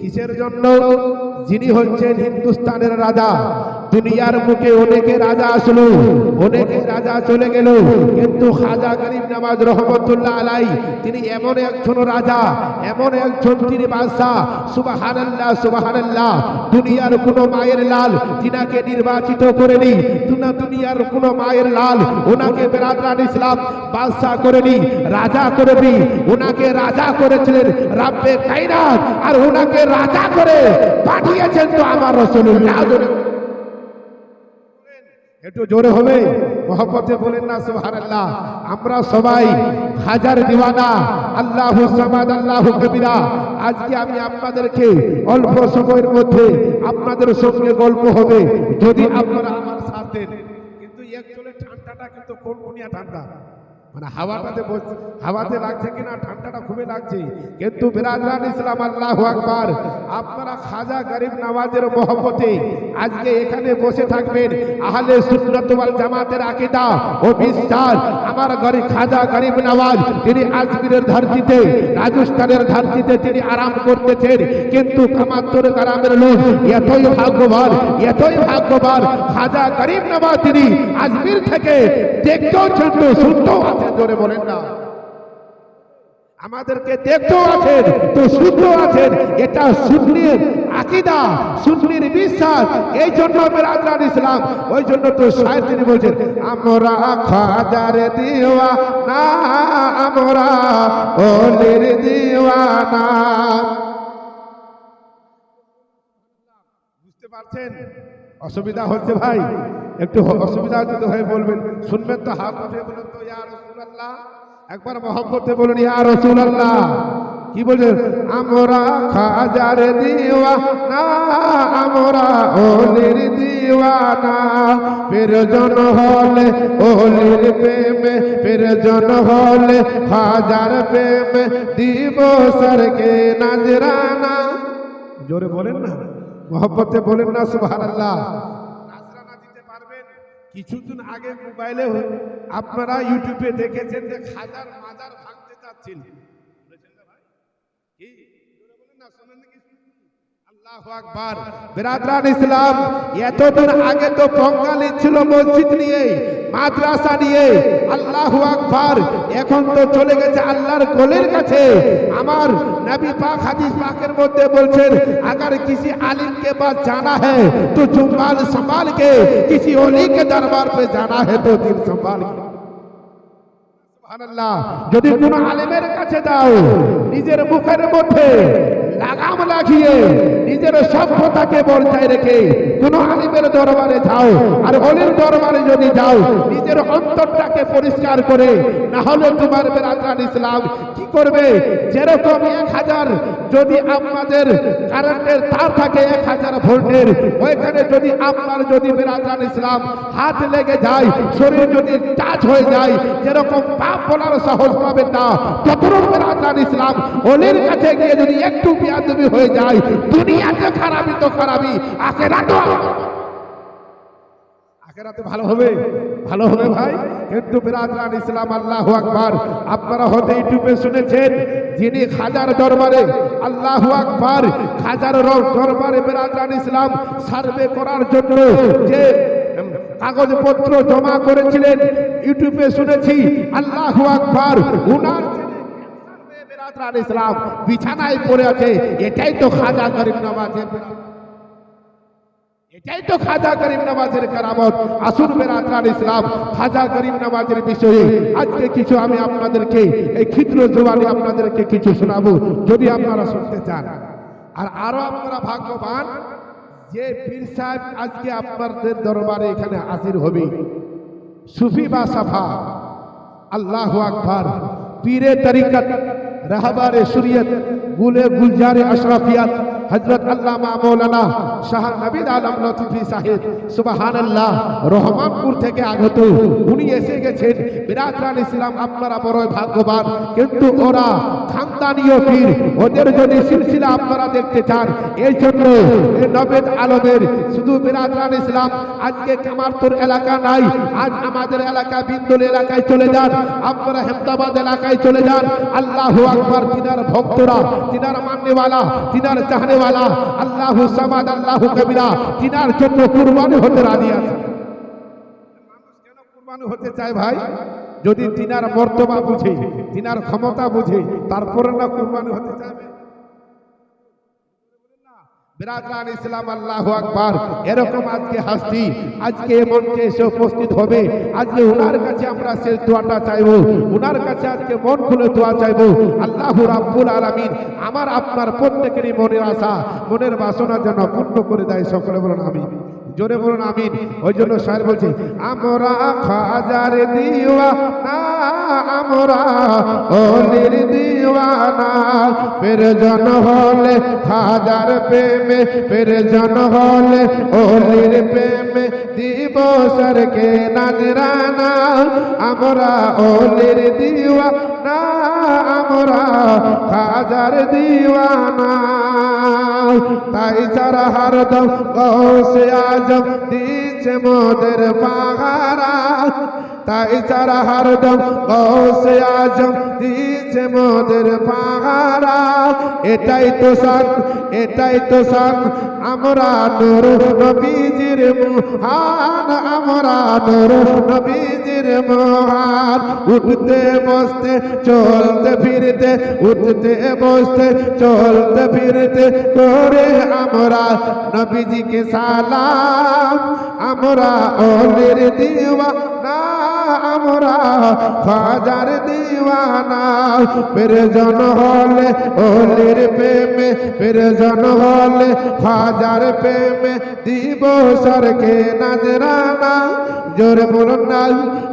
কিসের জন্য? যিনি হচ্ছেন হিন্দুস্তানের রাজা। দুনিয়ার মুখে অনেকে রাজা আসলো, অনেকে রাজা চলে গেল। কিন্তু খাজা গরিব নামাজ রহমতুল্লাহ আলাই, তিনি এমন একজন রাজা, এমন একজন তিনি বাদশাহ। সুবাহানাল্লাহ সুবাহানাল্লাহ। দুনিয়ার কোনো মায়ের লাল তিনাকে নির্বাচিত করেনি। দুনা দুনিয়ার কোনো মায়ের লাল ওনাকে বেরাদরান ইসলাম বাদশাহ করেনি, রাজা করেনি। ওনাকে রাজা করেছিলেন রাব্বে কাইনাত আর ওনাকে রাজা করে পাঠিয়েছেন তো আমার রসুল্লাহ একটু জোরে হবে? মহব্বতে বলেন না, সুবহানাল্লাহ। আমরা সবাই হাজার দিওয়ানা, আল্লাহু আল্লাহু কবিরা। আজকে আমি আপনাদেরকে অল্প সময়ের মধ্যে আপনাদের সঙ্গে গল্প হবে, যদি আপনারা আমার সাথ। কিন্তু একচুয়ালি ঠান্ডাটা কিন্তু কোনকুনিয়া ঠান্ডা? মানে হাওয়াটাতে হাওয়াতে লাগছে কিনা, ঠান্ডাটা খুবই লাগছে। কিন্তু বিরাজরান ইসলাম, আল্লাহ আকবার। আপনারা খাজা গরিব নামাজের মহব্বতে আজকে এখানে বসে থাকবেন। আহলে সুন্নাত ওয়াল জামাতের আকীদা ও বিশ্বাস। আমার গরিব খাজা গরিব নওয়াজ, তিনি আজমিরের ধরতিতে, রাজস্থানের ধরতিতে তিনি আরাম করতেছেন। কিন্তু কামাত্তর গ্রামের লোক, এতই ভাগ্যবান এতই ভাগ্যবান, খাজা গরিব নওয়াজ তিনি আজমির থেকে দেখতেও ছোট শুনতেও আছেন জোরে বলেন না। আমাদেরকে দেখতেও আছেন, তো শুনতেও আছেন, এটা সুন্নির আকিদা, সুন্নির বিশ্বাস। এই জন্য বেরাদরান ইসলাম ওই জন্য তো সাহেব তিনি বলছেন, আমরা খাজার দিওয়া না আমরা ওলির দিওয়ানা। বুঝতে পারছেন? অসুবিধা হচ্ছে ভাই, একটু অসুবিধা যদি হয়ে বলবেন, শুনবেন তো হাত উঠে বলুন তো, ইয়া রাসূলুল্লাহ। একবার মহব্বতে বলুন, ইয়া রাসূলুল্লাহ। কি বলছেন? আমরা খাজার দিওয়ানা, আমরা ওলির দিওয়ানা। পেরজন হলে ওলির প্রেমে পেরজন হলে হাজার প্রেমে দিব সরকে নাজরানা। জোরে বলেন না, মোহব্বতে বলেন না, সুবহানাল্লাহ। কিছুদিন আগে মোবাইলে আপনারা ইউটিউবে দেখেছেন যে খাজার মাজার ভাঙতে চাচ্ছিল বলেছেন না ভাই? কি? জোরে বলেন না, শোনেন নাকি? আল্লাহু আকবার বিরাদরান ইসলাম এতদিন আগে তো বঙ্গালী ছিল মসজিদ নিয়ে মাদ্রাসা নিয়ে আল্লাহু আকবার এখন তো চলে গেছে আল্লাহর কোলের কাছে আমার নবী পাক হাদিস পাকের মধ্যে বলছেন अगर किसी आलिम के पास जाना है तो जुम्बाल संभाल के किसी ओली के दरबार पे जाना है तो दिल संभाल के সুবহানাল্লাহ যদি কোন আলেমের কাছে যাও নিজের মুখের মধ্যে লাগাম লাগিয়ে নিজের সভ্যতাকে বর্জায় রেখে কোন আলিমের দরবারে যাও, আর অলির দরবারে যদি যাও, নিজের অন্তরটাকে পরিষ্কার করে, না হলে তোমার বেরাদান ইসলাম কি করবে? যেরকম এক হাজার যদি আপনাদের কারেন্টের তার থাকে এক হাজার ভোল্টের, ওইখানে যদি আপনার যদি বেরাদান ইসলাম হাত লেগে যায়, শরীর যদি টাচ হয়ে যায়, যেরকম পাপ বলার সহজ পাবেন না ততরূপ বেরাদান ইসলাম অলির কাছে গিয়ে যদি একটু বিয়াদবি হয়ে যায়, দুনিয়াতে খারাপই তো খারাপই, আখেরাতও আখেরাতে ভালো হবে? ভালো হবে ভাই? কিন্তু বিরাজরান ইসলাম, আল্লাহ আকবার। আপনারা হতে ইউটিউবে শুনেছেন, যিনি খাজার দরবারে, আল্লাহ আকবার, খাজার দরবারে বিরাজরান ইসলাম সার্ভে করার জন্য যে কাগজপত্র জমা করেছিলেন, ইউটিউবে শুনেছি, আল্লাহ আকবার, উনার ছেলে ইসলাম বিছানায় পড়ে আছে। এটাই তো খাজা গরিব নওয়াজের এটাই তো খাজা করিম নামাজের কারামত। আসুন বেরাতার ইসলাম, খাজা করিম নামাজের বিষয়ে। আজকে কিছু আমি আপনাদেরকে, এই ক্ষুদ্র জোয়ানে আপনাদেরকে কিছু শোনাবো, যদি আপনারা শুনতে চান। আর আরও আপনারা ভাগ্যবান যে পীর সাহেব আজকে আপনাদের দরবারে এখানে হাজির হবে। সুফি বা সাফা, আল্লাহ আকবার পীরে তরিকত, রাহবারে শরীয়ত গুলে গুলজারে আশরাফিয়াত হজরত আল্লামা মৌলানা শাহ নবীদ আলম লতিফি সাহেব সুবাহান আল্লাহ রহমানপুর থেকে আগত। উনি এসে গেছেন বিরাজরান ইসলাম আপনারা বড়ই ভাগ্যবান। কিন্তু ওরা খানদানীয় পীর, ওদের যদি সিলসিলা আপনারা দেখতে চান, এই জন্য নবেদ আলমের শুধু বিরাজরান ইসলাম, আজকে কামারপুর এলাকা নাই, আজ আমাদের এলাকা বিন্দুল এলাকায় চলে যান, আপনারা হেমদাবাদ এলাকায় চলে যান। আল্লাহ আকবর, তিনার ভক্তরা, তিনার মান্যওয়ালা, তিনার চাহনেওয়ালা আল্লাহু সামাদ, আল্লাহু কবিরা, তিনার জন্য কুরবানি হতে রাজি আছে। মানুষ কেন কুরবানি হতে চায় ভাই? যদি তিনার মর্তবা বুঝে, তিনার ক্ষমতা বুঝে, তারপরে না কুরবানি হতে চাইবে? বিরাজরান ইসলাম, আল্লাহ আকবার। এরকম আজকে হাসি, আজকে মনকে এসে উপস্থিত হবে। আজকে ওনার কাছে আমরা সে দোয়াটা চাইব। ওনার কাছে আজকে মন খুলে দোয়া চাইব। আল্লাহ রাব্বুল আলামিন আমার আপনার প্রত্যেকেরই মনের আশা, মনের বাসনা যেন পূর্ণ করে দেয়। সকলে বলুন, আমিন। জোরে বলুন আমিন। ওই জন্য স্যার বলছে, আমরা খাজার দিওয়া না আমরা অলির দিওয়ানা। পেরজন হলে খাজার প্রেমে, পেরজন হলে অলির প্রেমে দিব সরকে নাজরানা। আমরা অলির দিওয়ানা, আমরা খাজার দিওয়ানা। তাই যারা হারদম গৌসে আজম দিচ্ছে মোদের পাহারা। তাই যারা হারদম গৌসে আজম দিচ্ছে মোদের পাহারা। এটাই তো সান, এটাই তো সান, আমরা নূর নবীজির মহান, আমরা নূর নবীজির মহান। উঠতে বসতে, চলতে ফিরতে, উঠতে বসতে, চলতে ফিরতে করে আমরা নবীজিকে সালাম। আমরা ওলের দিওয়ানা আমরা খাজার দিওয়ানা পেরজন হলে ওলের প্রেমে পেরজন হলে খাজার প্রেমে দিব সরকে নাজরানা। জোরে বলুন না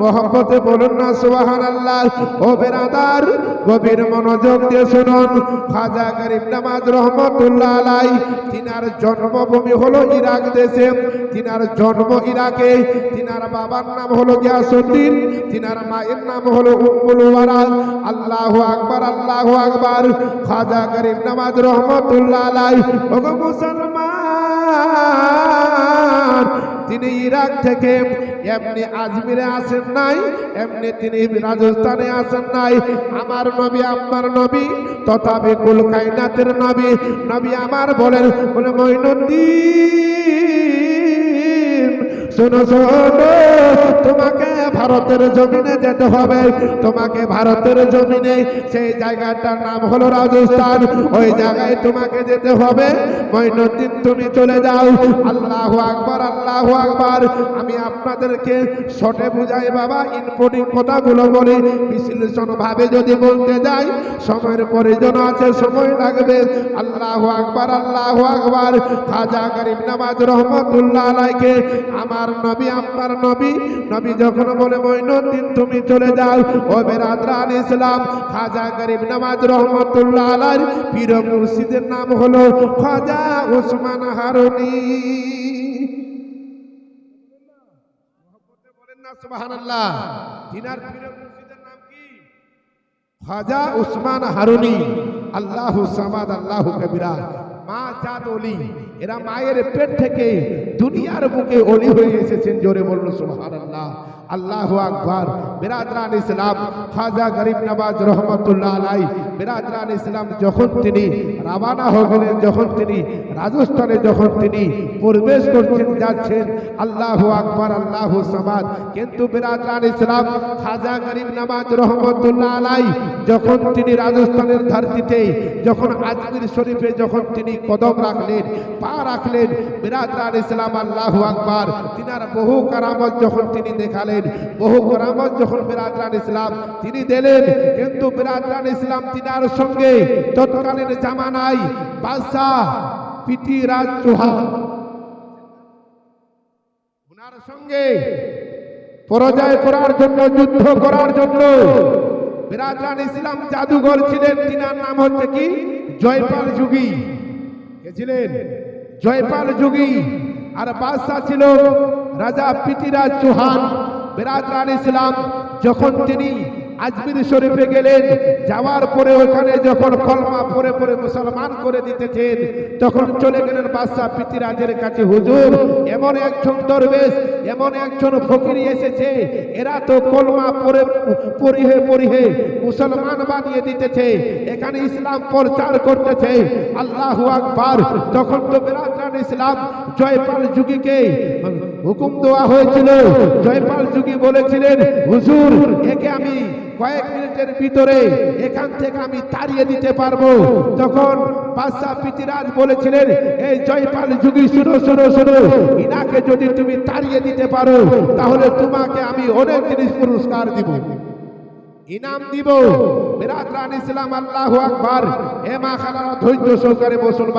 মোহাম্মতে বলুন না সুবাহান আল্লাহ ও বেরাদার, গভীর মনোযোগ দিয়ে শুনুন। খাজা গরিব নামাজ রহমতুল্লাহ আলাই, তিনার জন্মভূমি হলো ইরাক দেশে। তিনার জন্ম ইরাকে, তিনার বাবার নাম হলো গিয়াসুদ্দিন তিনার মায়ের নাম হলো উম্মুল ওয়ারা। আল্লাহু আকবার আল্লাহু আকবার। খাজা গরিব নামাজ রহমতুল্লাহ আলাই ওগো মুসলমান, তিনি ইরাক থেকে, এমনি আজমিরে আসেন নাই, এমনি তিনি রাজস্থানে আসেন নাই। আমার নবী আমার নবী, তথাপি বিকুল কাইনাতের নবী। নবী আমার বলেন, বলে মইনুদ্দিন শোনো শোনো, তোমাকে ভারতের জমিনে যেতে হবে। তোমাকে ভারতের জমিনে, সেই জায়গাটার নাম হলো রাজস্থান। ওই জায়গায় তোমাকে যেতে হবে। মইনুদ্দিন তুমি চলে যাও। আল্লাহ আকবার আল্লাহ আকবার। আমি আপনাদেরকে শটে বুঝাই বাবা ইনপুটিং কথাগুলো বলি। বিশ্লেষণ ভাবে যদি বলতে যাই, সময়ের প্রয়োজন আছে, সময় লাগবে। আল্লাহ আকবার আল্লাহ আকবার। খাজা গরিব নামাজ রহমতুল্লাহ আমার নবী আপনার নবী। নবী যখন বলে মইনুদ্দিন তুমি চলে যাও। ও বেরাদরান ইসলাম, খাজা গরিব নামাজ রহমতুল্লাহ আলাই পীর মুর্শিদের নাম হলো খাজা ওসমান হারুনি। মা এরা মায়ের পেট থেকে দুনিয়ার বুকে অলি হয়ে এসেছেন, জোরে বলুন, সুবহানাল্লাহ। আল্লাহ আকবার বিরাদরান ইসলাম খাজা গরিব নওয়াজ রহমতুল্লাহ আলাই বিরাদরান ইসলাম যখন তিনি রাবানা হলেন যখন তিনি রাজস্থানে যখন তিনি প্রবেশ করছেন, যাচ্ছেন, আল্লাহ আকবার, আল্লাহ সামাদ। কিন্তু বিরাদরান ইসলাম খাজা গরিব নওয়াজ রহমতুল্লাহ আলাই, যখন তিনি রাজস্থানের ধরতিতে, যখন আজমির শরীফে যখন তিনি কদম রাখলেন, পা রাখলেন বিরাদরান ইসলাম আল্লাহ আকবার, তিনার বহু কারামত যখন তিনি দেখালেন, বহু কারামত যখন বিরাদরান ইসলাম তিনি দিলেন, কিন্তু বিরাদরান ইসলাম তিনার সঙ্গে তৎকালীন জামানায় বাদশাহ পিটি রাজ চৌহান। ওনার সঙ্গে পরাজয় করার জন্য, যুদ্ধ করার জন্য বিরাজরান ইসলাম জাদুঘর ছিলেন। তিনার নাম হচ্ছে কি? জয়পাল যুগী। ছিলেন? জয়পাল যুগী। আর বাদশাহ ছিল রাজা পৃথিরাজ চৌহান। বিরাজমান ইসলাম, যখন তিনি আজমির শরীফে গেলেন। যাওয়ার পরে ওখানে যখন কলমা পরে পরে মুসলমান করে দিতেছেন, তখন চলে গেলেন বাদশাহ পৃথিরাজের কাছে, হুজুর, এমন একজন দরবেশ, এমন একজন ফকির এসেছে। এরা তো কলমা পরে পরিহে পরিহে মুসলমান বানিয়ে দিতেছে। এখানে ইসলাম প্রচার করতেছে। আল্লাহ আকবার। তখন তো বিরাজমান ইসলাম জয়পাল যুগীকে হুকুম দেওয়া হয়েছিল। জয়পাল যুগী বলেছিলেন, হুজুর, একে আমি কয়েক মিনিটের ভিতরে এখান থেকে আমি তাড়িয়ে দিতে পারব। তখন বাদশাহ পৃথিরাজ বলেছিলেন, এই জয়পাল যুগী, শুনো শুনো শুনো, ইনাকে যদি তুমি তাড়িয়ে দিতে পারো, তাহলে তোমাকে আমি অনেক জিনিস পুরস্কার দিব। ইনাম দিব। বিরাট ইসলাম আল্লাহু আকবার। এ মা খালারা ধৈর্য সহকারে মুসলমান